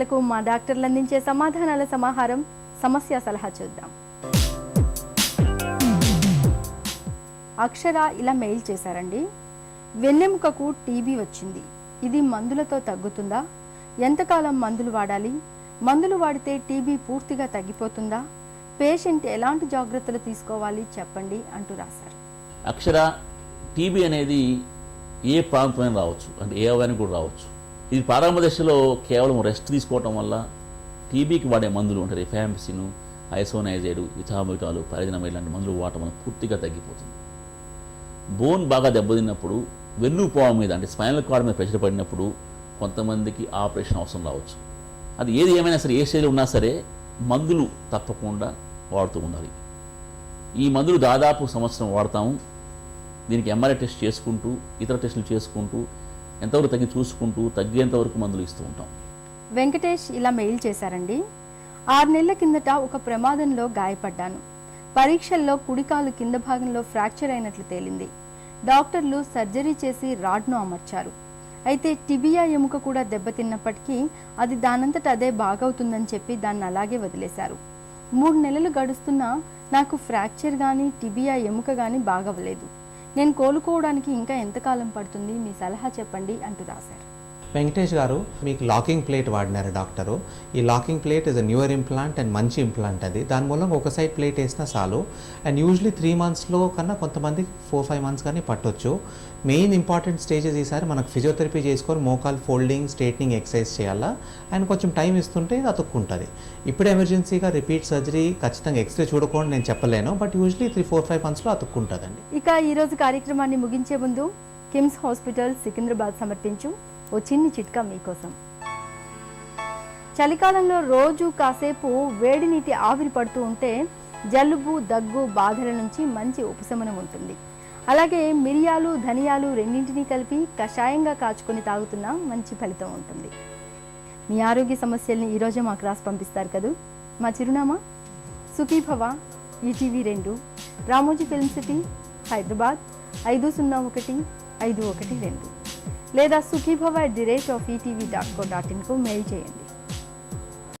లకు మా డాక్టర్లు అందించే సమాధానాల సమాహారం సమస్య సలహా చూద్దాం. అక్షర ఇలా మెయిల్ చేశారండి. వెన్నెముకకు టీబీ వచ్చింది. ఇది మందులతో తగ్గుతుందా? ఎంతకాలం మందులు వాడాలి? మందులు వాడితే టీబీ పూర్తిగా తగ్గిపోతుందా? పేషెంట్ ఎలాంటి జాగ్రత్తలు తీసుకోవాలి చెప్పండి అంటూ రాశారు. అక్షర టీబీ అనేది ఏ ప్రాంతమైన రావచ్చు. అంటే ఏ అవయానికి కూడా రావచ్చు. ఇది ప్రారంభ దశలో కేవలం రెస్ట్ తీసుకోవటం వల్ల టీబీకి వాడే మందులు ఉంటాయి. రిఫాంపిసిన్ ఐసోనైజైడ్ ఇథామిటాలు పరిజనమైడ్ ఇలాంటి మందులు వాడటం వల్ల పూర్తిగా తగ్గిపోతుంది. బోన్ బాగా దెబ్బతిన్నప్పుడు వెన్ను పోవడం మీద అంటే స్పైనల్ కార్డ్ మీద ప్రెషర్ పడినప్పుడు కొంతమందికి ఆపరేషన్ అవసరం రావచ్చు. అది ఏది ఏమైనా సరే ఏ స్టేజ్లో ఉన్నా సరే మందులు తప్పకుండా వాడుతూ ఉండాలి. ఈ మందులు దాదాపు సంవత్సరం వాడతాము. దీనికి ఎంఆర్ఐ టెస్ట్ చేసుకుంటూ ఇతర టెస్టులు చేసుకుంటూ ఎంతవరకు తగ్గి చూసుకుంటూ తగ్గేంత వరకు మందులు ఇస్తూ ఉంటాం. వెంకటేష్ ఇలా మెయిల్ చేశారండి. ఆరు నెలల కిందట ఒక ప్రమాదంలో గాయపడ్డాను. పరీక్షల్లో కుడికాలు కింద భాగంలో ఫ్రాక్చర్ అయినట్లు తేలింది. డాక్టర్లు సర్జరీ చేసి రాడ్ను అమర్చారు. అయితే టిబియా ఎముక కూడా దెబ్బతిన్నప్పటికీ అది దానంతట అదే బాగవుతుందని చెప్పి దాన్ని అలాగే వదిలేశారు. మూడు నెలలు గడుస్తున్నా నాకు ఫ్రాక్చర్ కానీ టిబియా ఎముక కానీ బాగవలేదు నేను కోలుకోవడానికి ఇంకా ఎంతకాలం పడుతుంది? మీ సలహా చెప్పండి అంటూ రాశారు. వెంకటేష్ గారు మీకు లాకింగ్ ప్లేట్ వాడినారు డాక్టరు. ఈ locking plate is a newer implant and మంచి ఇంప్లాంట్ అది. దాని మూలంగా ఒక సైడ్ ప్లేట్ వేసినా చాలు. అండ్ యూజువలీ త్రీ మంత్స్లో కన్నా కొంతమంది ఫోర్ ఫైవ్ మంత్స్ కానీ పట్టొచ్చు. మెయిన్ ఇంపార్టెంట్ స్టేజెస్ ఈసారి మనకు ఫిజియోథెరపీ చేసుకొని మోకాల్ ఫోల్డింగ్ స్ట్రేట్నింగ్ ఎక్సర్సైజ్ చేయాలా? అండ్ కొంచెం టైం ఇస్తుంటే ఇది అతుక్కుంటుంది. ఇప్పుడు ఎమర్జెన్సీగా రిపీట్ సర్జరీ ఖచ్చితంగా ఎక్స్రే చూడకూడదు నేను చెప్పలేను but usually three four five మంత్స్లో అతుక్కుంటుందండి. ఇక ఈరోజు కార్యక్రమాన్ని ముగించే ముందు కిమ్స్ హాస్పిటల్ సికింద్రాబాద్ సమర్పించు. ఓ చిన్ని చిట్కా మీకోసం. చలికాలంలో రోజు కాసేపు వేడి నీటి ఆవిరి పడుతూ ఉంటే జలుబు దగ్గు బాధల నుంచి మంచి ఉపశమనం ఉంటుంది. అలాగే మిరియాలు ధనియాలు రెండింటినీ కలిపి కషాయంగా కాచుకొని తాగుతున్నా మంచి ఫలితం ఉంటుంది. మీ ఆరోగ్య సమస్యల్ని ఈరోజే మాకు రాసి పంపిస్తారు కదూ? మా చిరునామా? సుఖీభవ ఈటీవీ రెండు రామోజీ ఫిల్మ్ సిటీ హైదరాబాద్ ఐదు సున్నా ఒకటి ఐదు ఒకటి రెండు. లేదా Sukhibhava at the rate of ETV dot co dot ఇన్కు mail చేయండి.